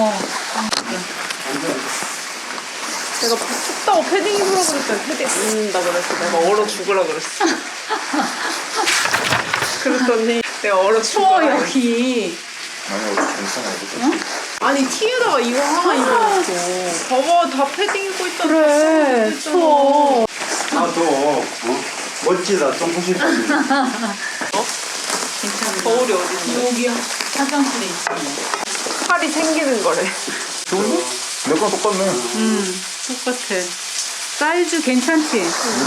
어? 어. 내가 춥다고 패딩 입으라 그랬더니 패딩 안 입는다 그랬어. 내가 얼어 죽으라 그랬어. 그랬더니 내가 얼어 추워 죽으라 그랬어. 여기. 아니 어디 괜찮아요. 아니 티에다가 이거 하나 입어놨어. 봐봐 다 패딩 입고 있잖아. 그래 추워. 나도 어? 멋지다 똥꼬실 괜찮아. 거울이 어딨니? 여기요. 화장실에 있어. 팔이 생기는 거래. 내 거랑 똑같네. 음 똑같아. 사이즈 괜찮지?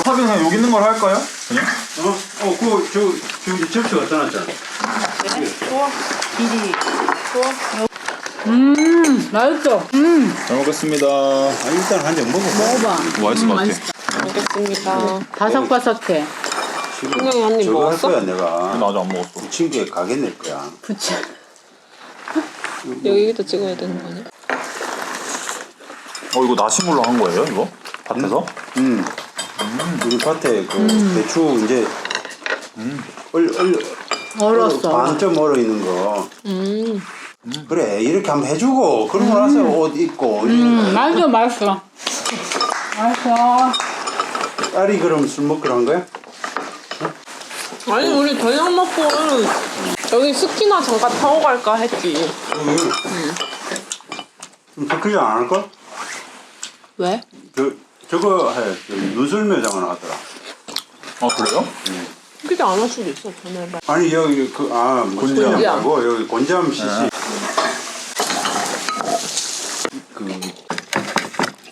하긴 그냥 여기 있는 걸 할까요? 그냥? 어? 어 그거 저 저기 접시 갖다 놨잖아 좋아. 길이. 좋아. 음 맛있어. 음 잘 먹겠습니다. 아 일단 한잔 먹어봐 먹어봐. 맛있을 것 같아. 알겠습니다. 바삭바삭해. 분명히 한입 저거 할 먹었어? 거야 내가 나 아직 안 먹었어. 그 친구에 가게 낼 거야 부채. 여기다 찍어야 되는 거 아니야? 어 이거 나시물로 한 거예요 이거? 밭에서? 음. 우리 밭에 그 배추 이제 얼, 얼, 얼었어. 반점 얼어 있는 거 음. 그래 이렇게 한번 해주고 그러고 나서 옷 입고 음 맛있어 맛있어. 맛있어. 딸이 그럼 술 먹기로 한 거야? 아니 우리 저녁 먹고는 여기 스키나 잠깐 타고 갈까 했지. 응. 좀 그렇게 안할 걸? 왜? 저 저거 해 저기 누설매장을 나갔더라 아 그래요? 그게 안 할 수도 있어. 전화해 봐. 아니 여기 그아 곤지암. 곤지암 말고 여기 곤지암 CC 그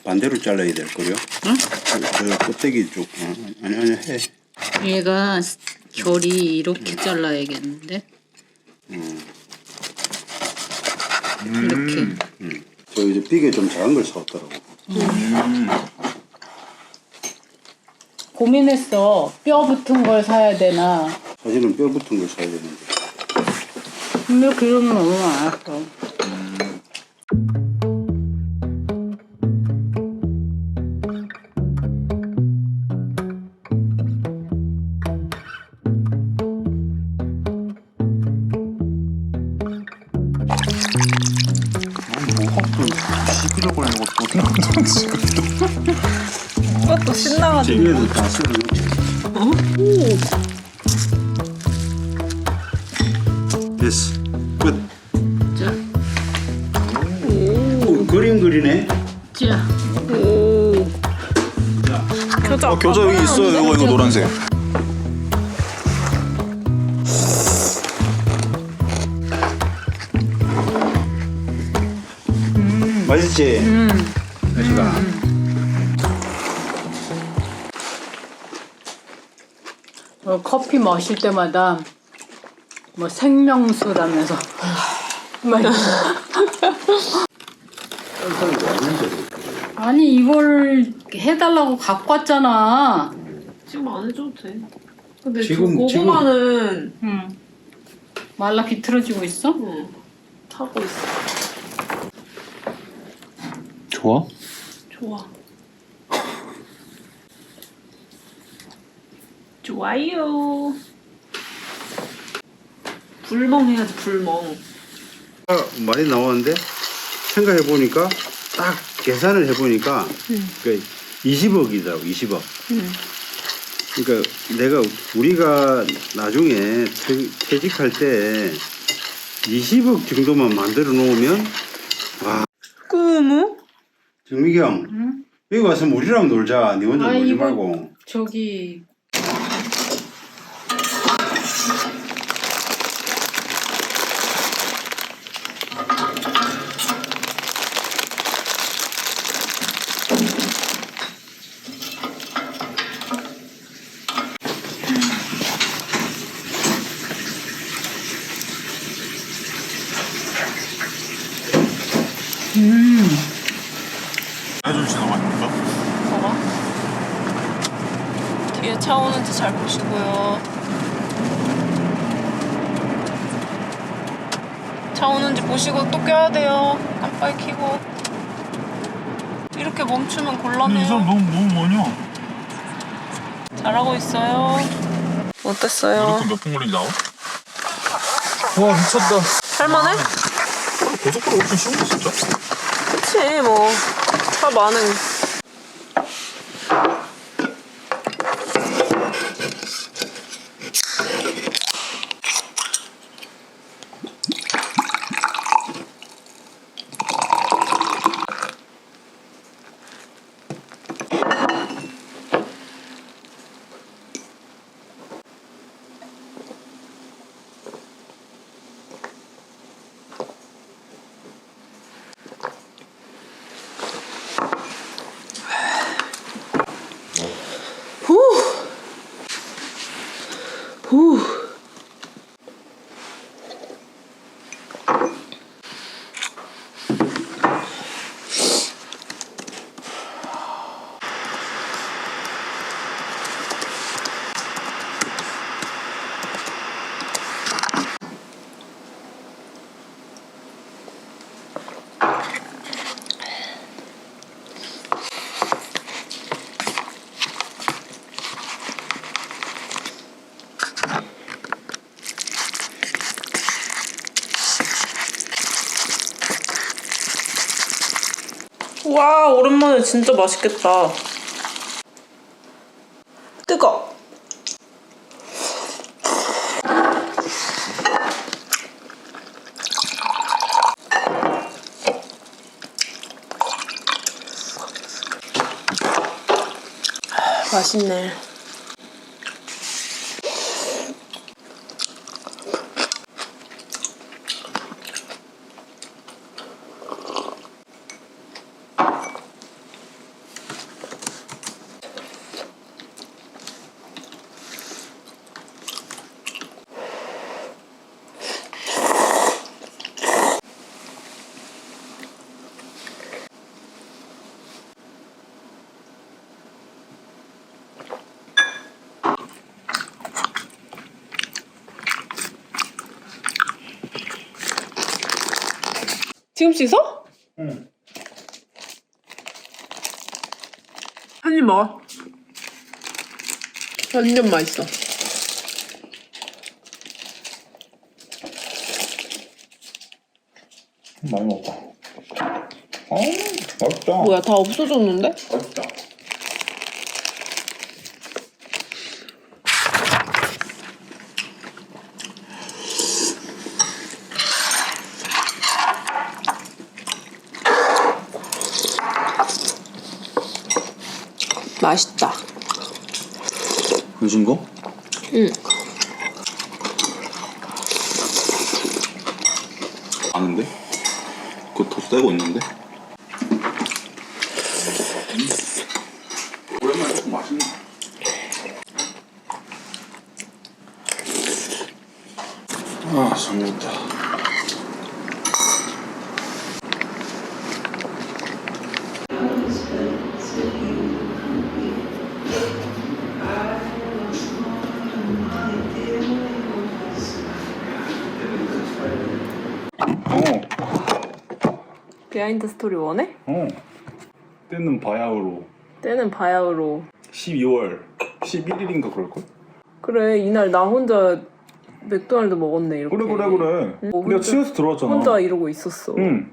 반대로 잘라야 될 거요? 응? 저 껍데기 쪽 어, 아니 아니 해 얘가 결이 이렇게 잘라야겠는데. 이렇게. 저 이제 비계 좀 작은 걸 사왔더라고 고민했어. 뼈 붙은 걸 사야 되나. 사실은 뼈 붙은 걸 사야 되는데 근데 기름은 너무 많았어. 그것도 신나가지고. 다 썰어놓지 됐어 끝 자, 오, 그림 그리네 자. 오. 교자. 어, 겨자 여기 있어요. 이거 이거 노란색. 맛있지? 음. 맛있가 어, 커피 마실 때마다 뭐 생명수라면서 막 아니 이걸 해달라고 갖고 왔잖아. 지금 안 해줘도 돼. 근데 지금- 지금 고구마는 응. 말라 비틀어지고 있어? 응, 타고 있어. 좋아? 좋아. 좋아요. 불멍 해야지 불멍. 아, 많이 나왔는데 생각해 보니까 딱 계산을 해 보니까 그 20억이더라고 20억. 그러니까 내가 우리가 나중에 퇴, 퇴직할 때 20억 정도만 만들어 놓으면 꾸무? 정미기 형 응? 여기 와서 우리랑 놀자. 니 혼자 아, 놀지 이거- 말고. 저기 뭐냐? 잘하고 있어요. 어땠어요? 이렇게 몇분 걸리지 나와? 와 미쳤다. 할만해? 고속도로 엄청 쉬운 거 진짜? 그치 뭐. 차 많은. 후. 후. 와 오랜만에 진짜 맛있겠다. 뜨거. 맛있네. 지금 씻어? 응. 한 입 먹어. 완전 맛있어. 많이 먹었다. 어 맛있다. 뭐야 다 없어졌는데? 맛있다. 맛있다. 무슨 거? 응. 아는데? 그거 더 떼고 있는데? 오랜만에 조금 맛있네. 아, 잘 먹었다. 비하인드 스토리 원해? 어. 때는 바야흐로 때는 바야흐로. 12월 11일인가 그럴걸? 그래 이날 나 혼자 맥도날드 먹었네 이렇게. 그래 그래 그래. 응, 내가 혼자- 취해서 들어왔잖아. 혼자 이러고 있었어. 응.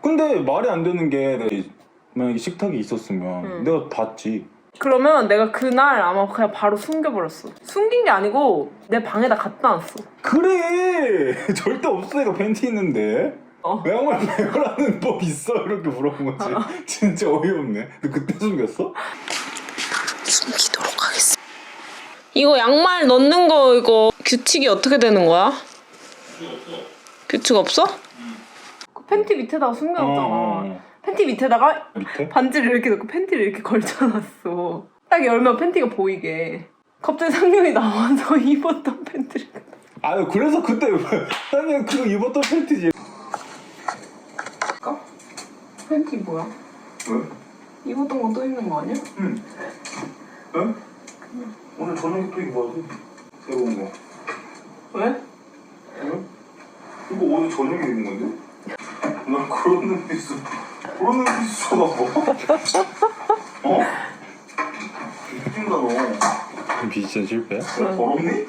근데 말이 안 되는 게 내가 이- 만약에 식탁이 있었으면 응. 내가 봤지. 그러면 내가 그날 아마 그냥 바로 숨겨버렸어. 숨긴 게 아니고 내 방에다 갖다 놨어. 그래 절대 없어 내가 팬티 있는데. 어. 양말 배우라는 법 있어 이렇게 물어본 거지. 진짜 어이없네. 너 그때 숨겼어? 숨기도록 하겠습니다. 이거 양말 넣는 거 이거 규칙이 어떻게 되는 거야? 규칙 없어? 그 팬티 밑에다가 숨겨놨잖아. 어. 팬티 밑에다가 밑에? 반지를 이렇게 넣고 팬티를 이렇게 걸쳐놨어. 딱 열면 팬티가 보이게. 갑자기 상룡이 나와서 입었던 팬티를. 아유 그래서 그때 아니 그거 입었던 팬티지. 팬티 뭐야? 왜? 입었던 거또 입는 거 아니야? 응. 응? 오늘 저녁에 또 입어야지. 새로운 거. 왜? 응? 이거 오늘 저녁에 입은 건데? 난 그런 눈빛 있어. 그런 눈빛 있어, 나 뭐. 어? 웃긴다, 너. 미션 실패야? 왜 더럽니?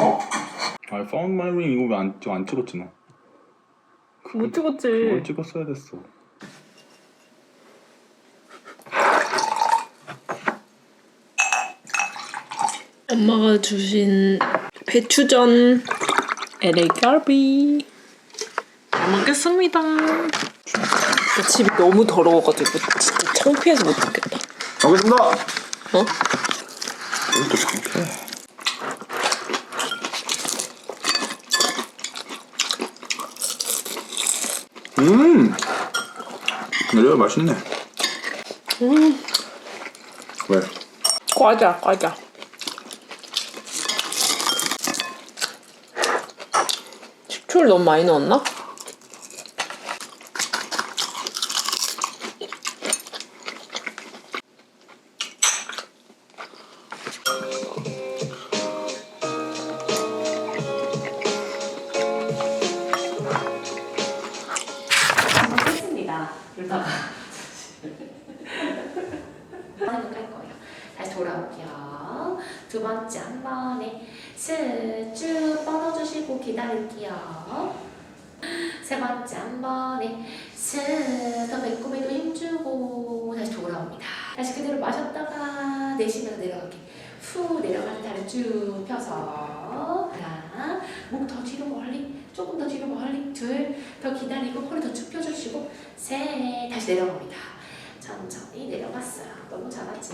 어? 아, Found My Ring 이거 왜안 안 찍었지 너? 못 찍었지. 그걸 찍었어야 됐어. 엄마가 주신 배추전 LA 갈비 잘 먹겠습니다. 집이 너무 더러워가지고 진짜 창피해서 못 먹겠다. 알겠습니다. 어? 이것도 창피해. 음! 이거 맛있네. 음, 왜? 과자, 과자. 식초를 너무 많이 넣었나? 번에 스더 배꼽에도 힘주고 다시 돌아옵니다. 다시 그대로 마셨다가 내쉬면서 내려갈게. 후 내려가는 다리 쭉 펴서 하나 목 더 뒤로 멀리 조금 더 뒤로 멀리 둘 더 기다리고 허리 더 쭉 펴주시고 셋 다시 내려갑니다. 천천히 내려갔어요. 너무 작았지.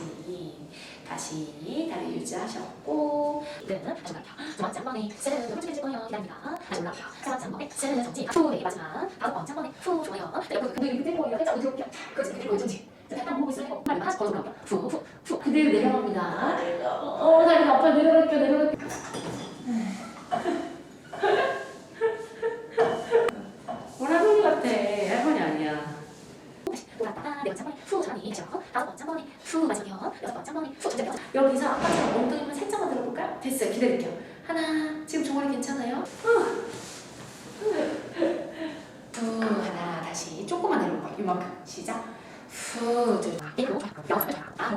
다시 다리 유지하셨고 이제는 다시 올라가요. 두 번째 한 번에 셋 홀쭉해질 거예요. 기다립니다. 다시 올라가요. 세 번째 한 번에 셋 정지 후 네, 마지막 다섯 번째 한 번에 후 좋아요. 네, 옆으로 근데 이렇게 들고 살짝 어디로 그렇지 그리고 이전지 딱 보고 있어요. 빨리 다시 걸어 올라가요. 후후후 그대로 내려갑니다. 어 다리가 아파 내려갈게요 내려갈게요. 할머니 같아. 할머니 아니야. 네 다시 조금만 내려볼까요? 이만큼 시작. 후 둘. 일곱 여섯. 네. 아,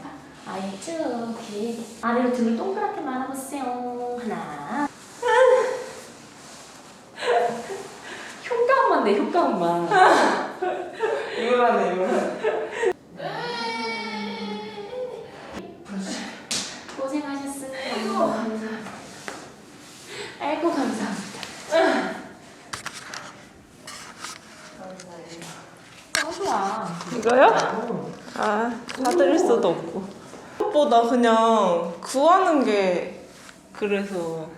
아예 쭉 길게 아래로 등을 동그랗게 말아보세요. 하나. 효과음만 내 효과음만. 이거라네, 이거라네. 고생하셨습니다. 아이고 감사합니다. 아이고 감사합니다. 감사해요. 이거요? 아, 사드릴 수도 없고. 보다 그냥 구하는 게 그래서.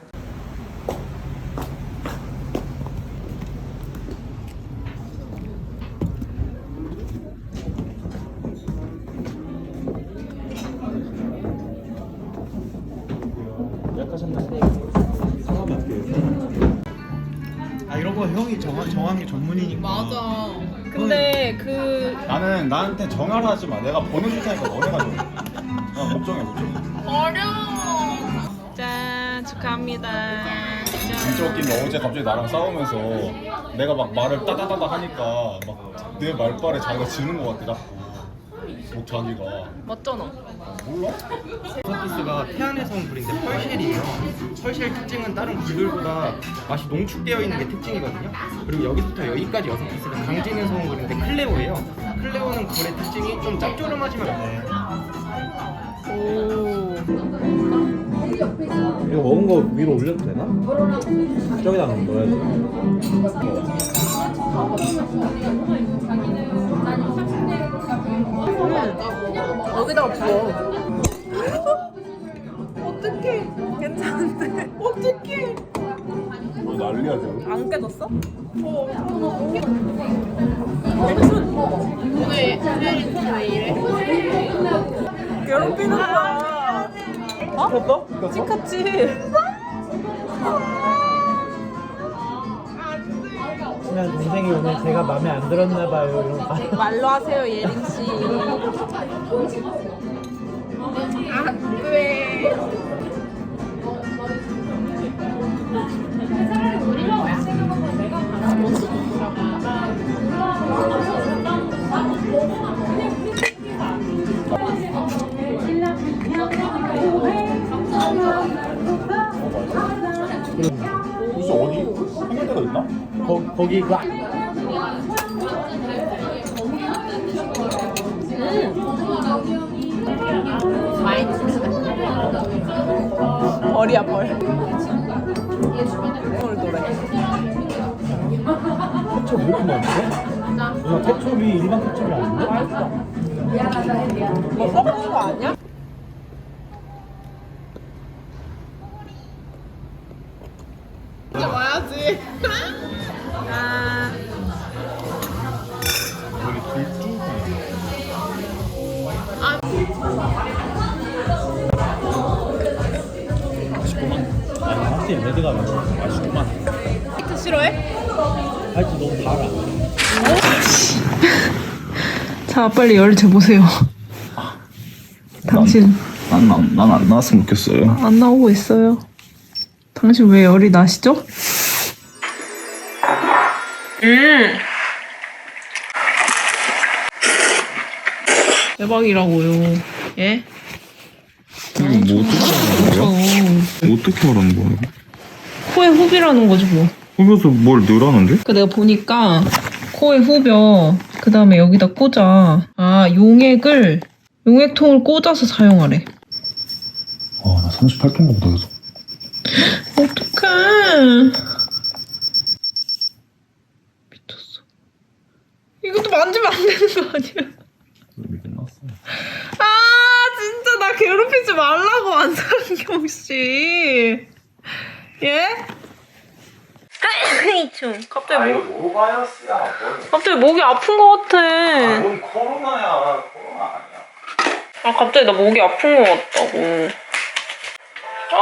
아 이런 거 형이 정한 정한 게 전문이니까. 맞아. 근데 그 나는 나한테 전화를 하지 마. 내가 번호 줄 테니까 너네가 줘. 나 걱정해, 걱정. 어려워. 짠, 축하합니다. 진짜 웃긴 게 어제 갑자기 나랑 싸우면서 내가 막 말을 따다다다 하니까 막 내 말빨에 자기가 지는 것 같아 자꾸 목 자기가 맞잖아. 몰라? 버섯소스가 태안에서 온 굴인데 펄쉘이에요. 펄쉘 특징은 다른 굴들보다 맛이 농축되어 있는 게 특징이거든요. 그리고 여기부터 여기까지 여섯 피스는 강진에서 온 굴인데 클레오예요. 클레오는 굴의 특징이 좀 짭조름하지만 네. 오. 이거 먹은 거 위로 올려도 되나? 저기다 넣어야지. 여기다가 부어. 어떡해. 괜찮은데. 어떡해. 너 난리야 지금. 안 깨졌어? 괴롭히는 거야. 어? 찍혔지. 친한 동생이 오늘 제가 마음에 안 들었나 봐요. 이런 거. 말로 하세요, 예린 씨. 무슨 그 벌이야, 벌. 벌 노래. 케첩 왜 이렇게 많지? 누나 케첩이 일반 케첩이 아닌데? 뭐 섞은 거 아니야? 아니 확실히 레드가 맛있구만. 히트 싫어해? 하여튼 너무 달아. 자, 빨리 열 재보세요. 당신 난난안 나왔으면 좋겠어요. 안 나오고 있어요. 당신 왜 열이 나시죠? 음. 대박이라고요. 예? 이거 뭐 어떻게 하는 거야? 어떻게 하라는 거야? 코에 후비라는 거지 뭐. 거기서 뭘 넣으라는데? 그 내가 보니까 코에 후벼 그 다음에 여기다 꽂아 아 용액을 용액통을 꽂아서 사용하래 아, 나 38톤 묻어서. 어떡해 미쳤어 이것도 만지면 안 되는 거 아니야 이게 나왔어. 아 괴롭히지 말라고 안상경 씨 예? 좀 갑자기 목뭐 바이러스야? 갑자기 목이 아픈 것 같아 뭔 코로나야? 코로나 아니야. 아 갑자기 나 목이 아픈 것 같다고. 아,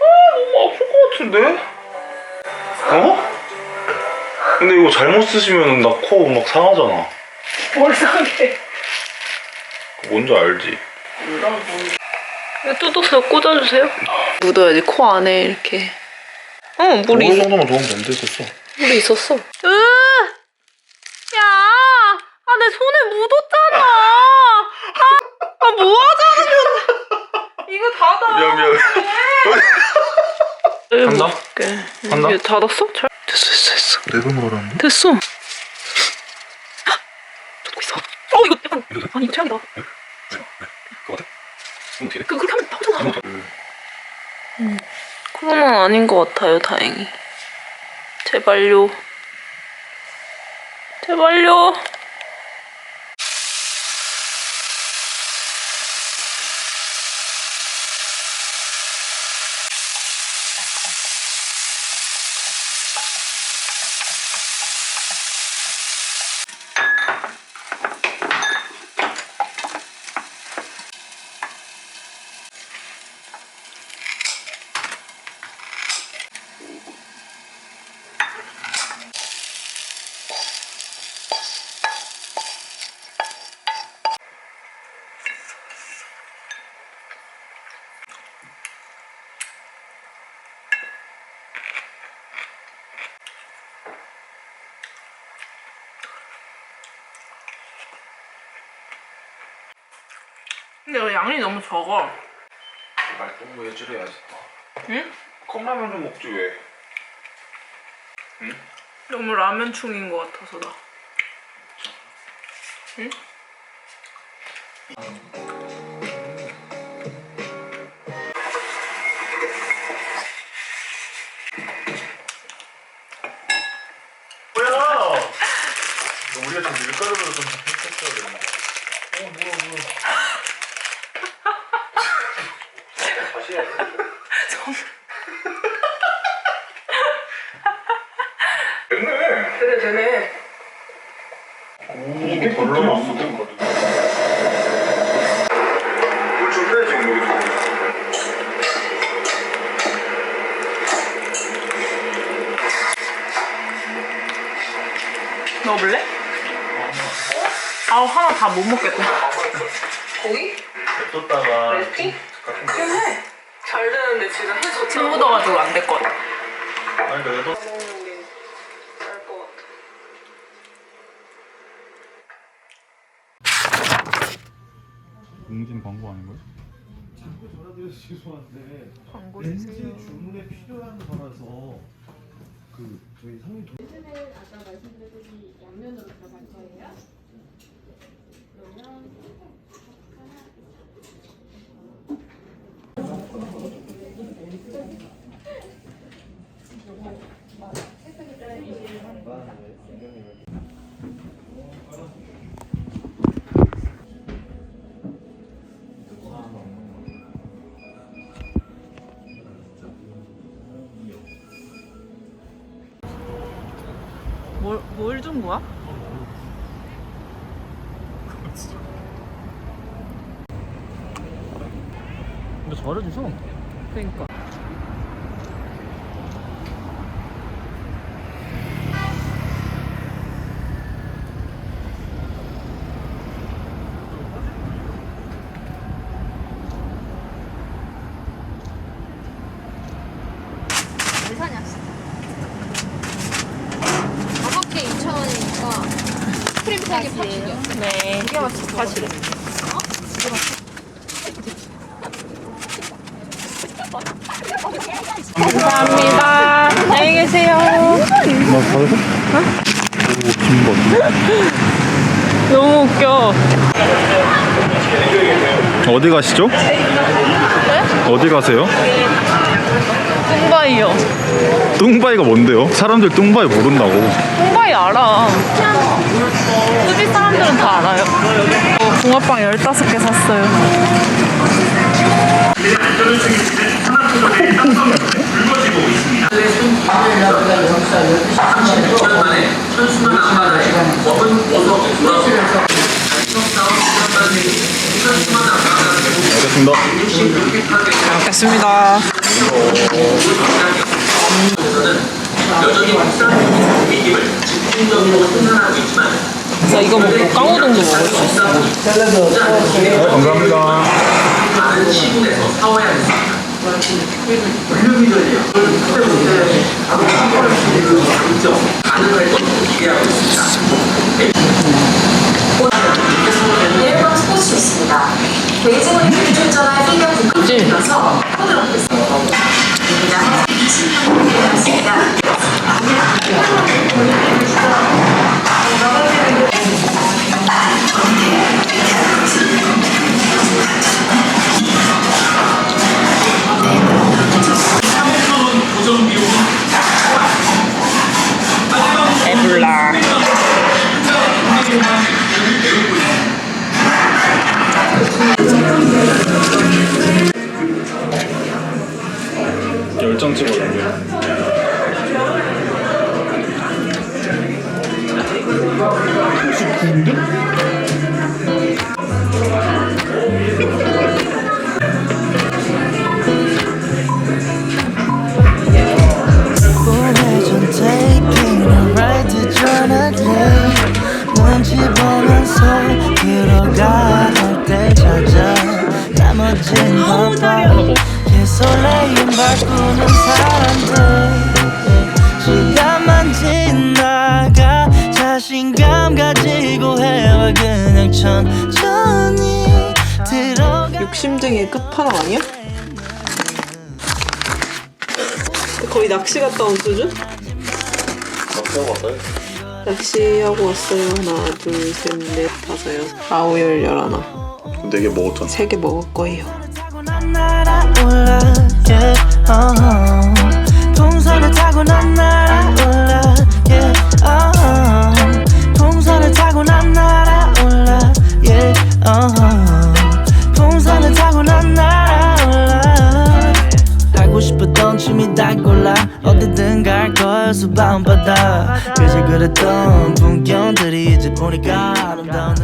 아 너무 아플 것 같은데? 어? 근데 이거 잘못 쓰시면 나 코 막 상하잖아. 뭘 상해? 뭔지 알지? 이거 뜯어서 꽂아주세요. 묻어야지 코 안에 이렇게. 어 물이 이 있, 정도만 도움 안 됐었어. 물이 있었어. 으, 야, 아 내 손에 묻었잖아. 아, 아 뭐하자는 거야? 이거 닫아. 미안 미안. 간다? 볼게. 간다? 이게 닫았어? 잘 됐어 됐어 됐어. 내 손으로 하라는데? 됐어. 있어. 어 이거 약간 아니 이거 최악이다. 그거 같아? 어떻게 돼? 그 그렇게 하면 나오잖아. 음, 코로나는 아닌 것 같아요 다행히. 제발요. 제발요. 근데 양이 너무 적어. 말동무 해주려야지 또. 응? 컵라면 좀 먹지 왜? 너무 라면충인 것 같아서 나. 응? 뒀다가. 레시피? 잘 되는데 지금 해서 침 묻어가지고 안 될 것 같아 아니, 그래도. 먹는 게 나을 것 같아 공진 광고 아닌 거야? 자꾸 전화드려서 죄송한데. 광고 렌즈 주문에 필요한 거라서. 그, 저희 상인 돈. 뭘, 뭘준 거야? 근데 잘해줘서 그니까 다섯 개 2,000원이니까 크림 3개 80이요. 네 이게 맛있어 사실은 감사합니다 안녕히 계세요 나 받아서? 오 김밥 너무 웃겨 어디 가시죠? 어디 가세요? 뚱바이요 뚱바이가 뭔데요? 사람들 뚱바이 모른다고 뚱바이 알아 수지 사람들은 다 알아요 어, 붕어빵 15개 샀어요 알겠습니다 잘 먹겠습니다 자 이거 먹고 깡우동도 먹을 수 있어 네, 감사합니다 일본 스포츠 있습니다. 베이징을 출전할 피겨 국가에서 코드로 보겠습니다. 배불러 욕심쟁이의 끝판왕 아니야? 거의 낚시 갔다 온 수준? 낚시하고 왔어요 하나 둘 셋 넷 다섯 여섯 아홉 열 열하나 네개 먹었잖아 세 개 먹을 거예요. 풍선을 타고 난 날아올라 yeah, uh-huh. 춤이 다 골라. 어디든 갈 거였어 수바운 바다. 그저 그랬던 풍경들이 이제 보니까 아름다운